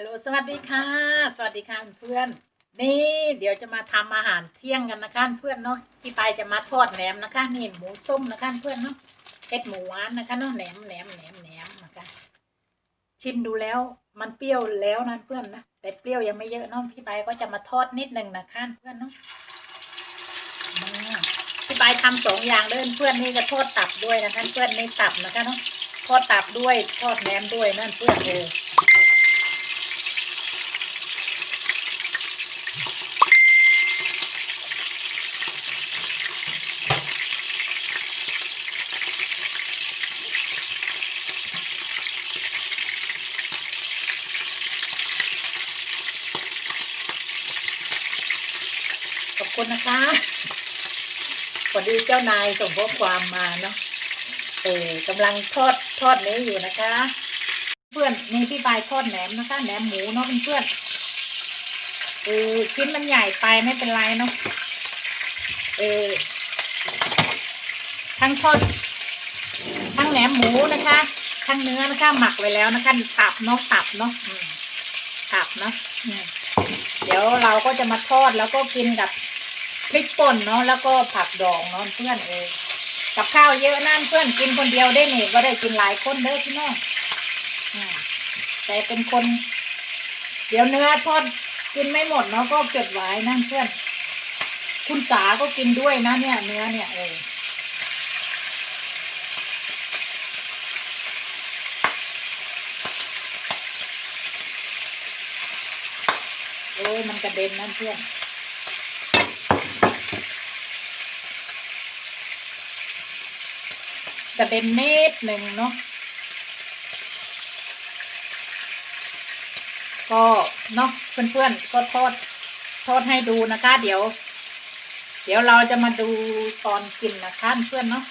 ฮัลโหลสวัสดีค่ะ สวัสดีค่ะเพื่อน นี่เดี๋ยวจะมาทำอาหารเที่ยงกันนะคะเพื่อนเนาะพี่ปายจะมาทอดแหนมนะคะนี่หมูส้มนะคะเพื่อนเนาะเห็ดหมูหวานนะคะเนาะแหนมแหนมแหนมแหนมนะคะชิมดูแล้วมันเปรี้ยวแล้วนะเพื่อนนะแต่เปรี้ยวยังไม่เยอะเนาะพี่ปายก็จะมาทอดนิดหนึ่งนะคะเพื่อนเนาะพี่ปายทำสองอย่างเด้อเพื่อนนี่จะทอดตับด้วยนะคะเพื่อนนี่ตับนะคะเนาะทอดตับด้วยทอดแหนมด้วยนั่นเพื่อนเออ นะคะพอดีเจ้านายส่งข้อความมาเนาะเออกำลังทอดทอดเนื้ออยู่นะคะ เพื่อนนี่พี่บายทอดแหนมนะคะแหนมหมูเนาะเพื่อนเออชิ้นมันใหญ่ไปไม่เป็นไรเนาะเออทั้งทอดทั้งแหนมหมูนะคะทั้งเนื้อนะคะหมักไว้แล้วนะคะตับเนาะตับเนาะตับเนาะเดี๋ยวเราก็จะมาทอดแล้วก็กินกับ พริกป่นเนาะแล้วก็ผักดองเนาะเพื่อนเออกับข้าวเยอะนั่นเพื่อนกินคนเดียวได้หนิก็ได้กินหลายคนเด้อพี่น้องแต่เป็นคน เดี๋ยวเนื้อทอดกินไม่หมดเนาะก็เก็บไว้นั่นเพื่อน คุณสาก็กินด้วยนะเนี่ย เนื้อเนี่ยเออโอ้ยมันกระเด็นนั่นเพื่อน กระเด็นเม็ดหนึ่งเนาะก็เนาะเพื่อนๆก็ทอดทอดให้ดูนะคะ เดี๋ยว เดี๋ยวเราจะมาดูตอนกินนะคะเพื่อนเนาะ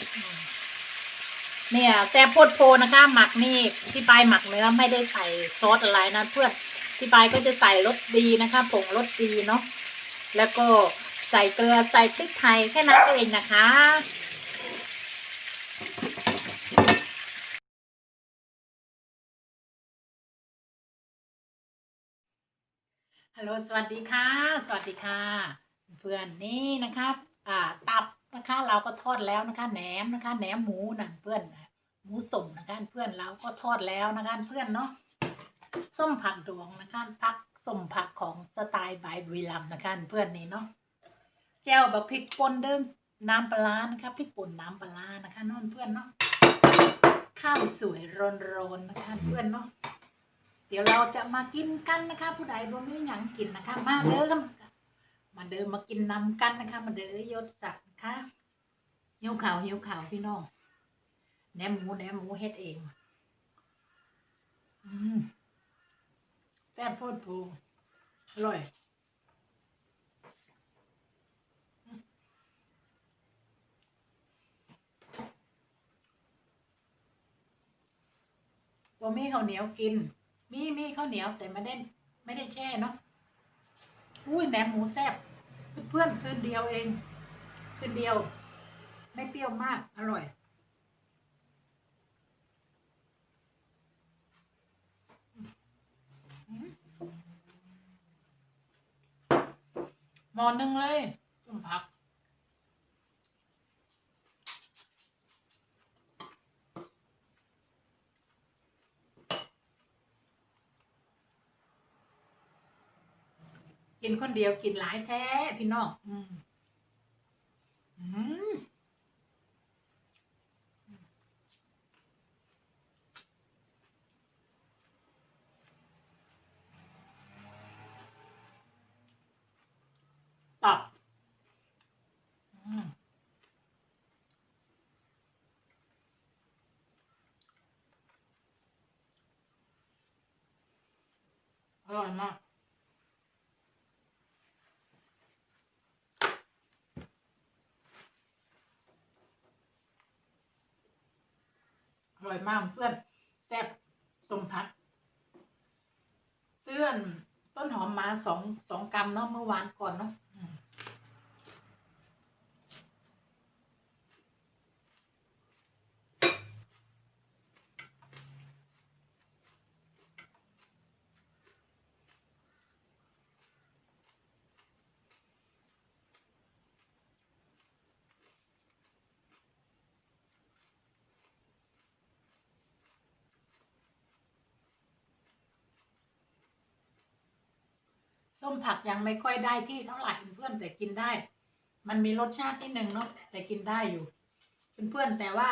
เนี่ยแต่โพดโพนะคะ หมักนี่พี่ปายหมักเนื้อไม่ได้ใส่ซอสอะไรนะเพื่อนพี่ปายก็จะใส่รสดีนะคะผงรสดีเนาะแล้วก็ใส่เกลือใส่พริกไทยแค่นั้นเองนะคะ ฮั ลโหลสวัสดีค่ะ สวัสดีค่ะ เพื่อนนี่นะครับอ่าตับนะคะเราก็ทอดแล้วนะคะแหนมนะคะแหนมหมูนะเพื่อนหมูส่งนะคะเพื่อนเราก็ทอดแล้วนะคะเพื่อนเนาะส้มผักดวงนะคะผักส้มผักของสไตล์บายบุรีรัมนะคะเพื่อนนี่เนาะแจ่วแบบพริกป่นเดิมน้ำปลาร้านะคะพริกป่นน้ำปลาร้านะคะนอนเพื่อนเนาะข้าวสวยร้อนๆนะคะเพื่อนเนาะ เดี๋ยวเราจะมากินกันนะคะ ผู้ใดบ่มีหยังกินนะคะ มาเด้อมาเดินมากินนำกันนะคะ มาเด้อยศศักดิ์นะคะหิวข่าวหิวข่าวพี่น้องแหนมหมูแหนมหมูเฮ็ดเองอืมแซ่บโพดโพอร่อยบ่มีข้าวเหนียวกิน มีมีข้าวเหนียวแต่ไม่ได้ไม่ได้แช่เนาะอุ้ยแหนมหมูแซ่บเพื่อนคืนเดียวเองคืนเดียว ไม่เปรี้ยวมาก อร่อย หมอนึงเลยต้มผัก กินคนเดียวกินหลายแท้พี่น้องอืมอืมตับอืมอร่อยมาก ร่อยมากเพื่อนแซ่บสมพักเสื้อนต้นหอมมาสองสองกรัมเนาะเมื่อวานก่อนเนาะ ส้มผักยังไม่ค่อยได้ที่เท่าไหร่เพื่อนแต่กินได้ มันมีรสชาตินิดนึงเนาะแต่กินได้อยู่เพื่อนแต่ว่า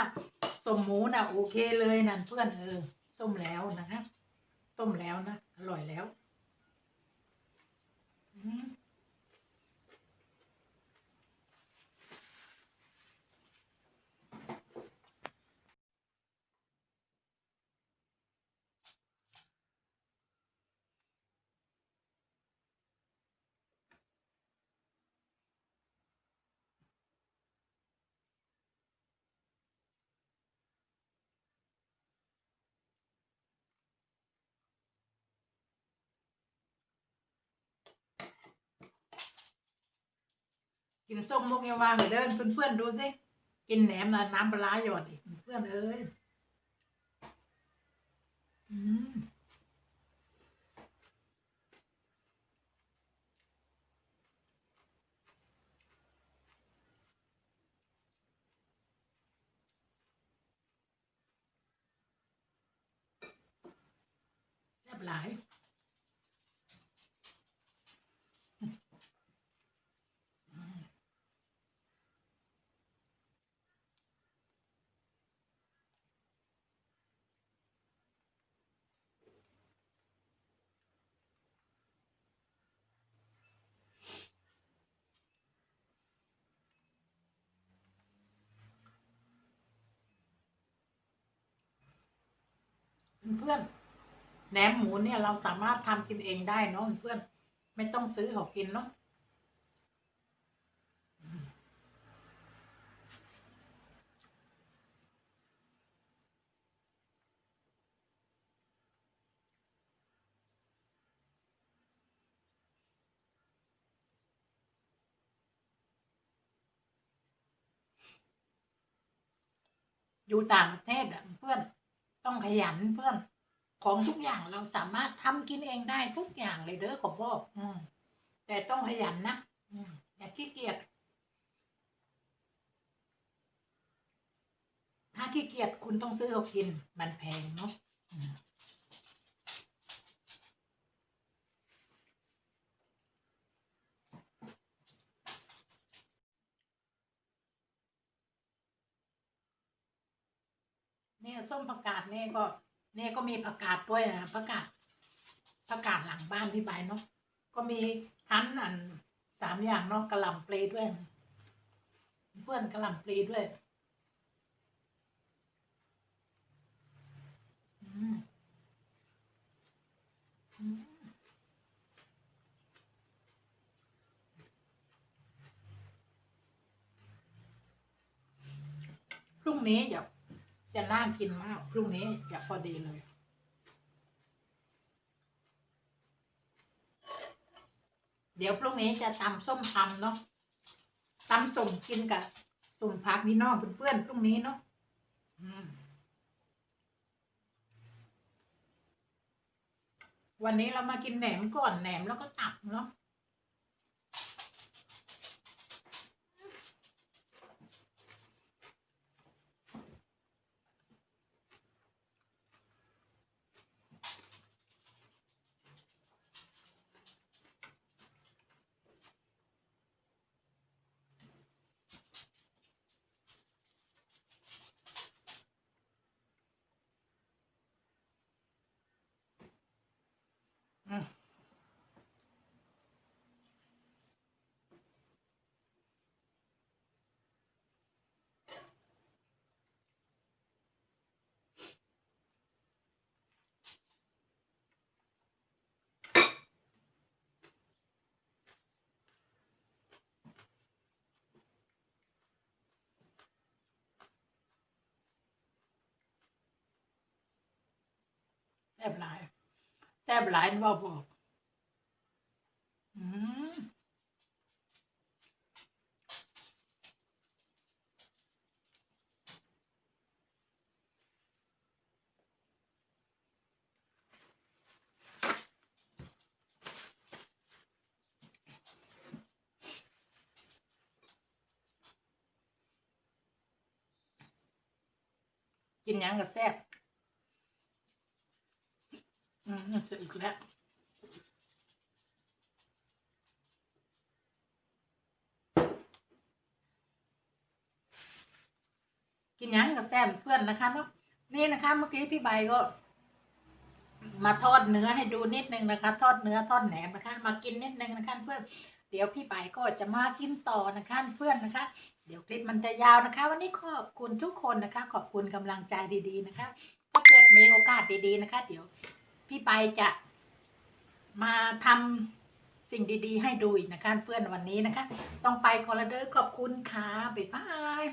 ส้มหมูน่ะโอเคเลยนั่นเพื่อนเออต้มแล้วนะคะต้มแล้วนะอร่อยแล้ว อืม กินส้มมกเนี่ยวางเลยเด้อเพื่อนๆดูสิกินแหนมน่ะน้ำปลาร้าหยอดอีกเพื่อนเอ้ยอืมแซ่บหลาย เพื่อนแหนมหมูเนี่ยเราสามารถทำกินเองได้เนาะเพื่อน ไม่ต้องซื้อเขากินเนาะอยู่ต่างประเทศอะเพื่อน ต้องขยันเพื่อนของทุกอย่างเราสามารถทำกินเองได้ทุกอย่างเลยเด้อขอบออืมแต่ต้องขยันนะอืมอย่าขี้เกียจถ้าขี้เกียจคุณต้องซื้อเอากิน มันแพงเนาะอืมเนี่ย ส้มผักกาดเนี่ยก็เนี่ยก็มีผักกาดด้วยนะผักกาดผักกาดหลังบ้านพี่ใบเนาะก็มีทั้นอันสามอย่างเนาะกระหล่ำปลีด้วยเพื่อนกระหล่ำปลีด้วยอืมอืมพรุ่งนี้จะ จะน่ากินมากพรุ่งนี้จะพอดีเลย เดี๋ยวพรุ่งนี้จะตำส้มตำเนาะตำส่งกินกับส่งพักพี่น้องเพื่อนๆพรุ่งนี้เนาะวันนี้เรามากินแหนมก่อนแหนมแล้วก็ตับเนาะ ซ่บหลายแซ่บหลายว่าบอกอืมกินยังกับแซ่บ สร็จอีกแล้วกินยังกับแซมเพื่อนนะคะเนาะนี่นะคะ เมื่อกี้พี่ใบก็ มาทอดเนื้อให้ดูนิดนึงนะคะ ทอดเนื้อทอดแหนมนะคะ มากินนิดนึงนะคะเพื่อน เดี๋ยวพี่ใบก็จะมากินต่อนะคะเพื่อนนะคะ เดี๋ยวคลิปมันจะยาวนะคะ วันนี้ขอบคุณทุกคนนะคะ ขอบคุณกำลังใจดีๆนะคะ ถ้าเกิดมีโอกาสดีๆนะคะ เดี๋ยว พี่ไปจะมาทำสิ่งดี ๆ ให้ดูอีกนะคะ เพื่อนวันนี้นะคะ ต้องไปคอลเดอร์ขอบคุณค่ะบ๊ายบาย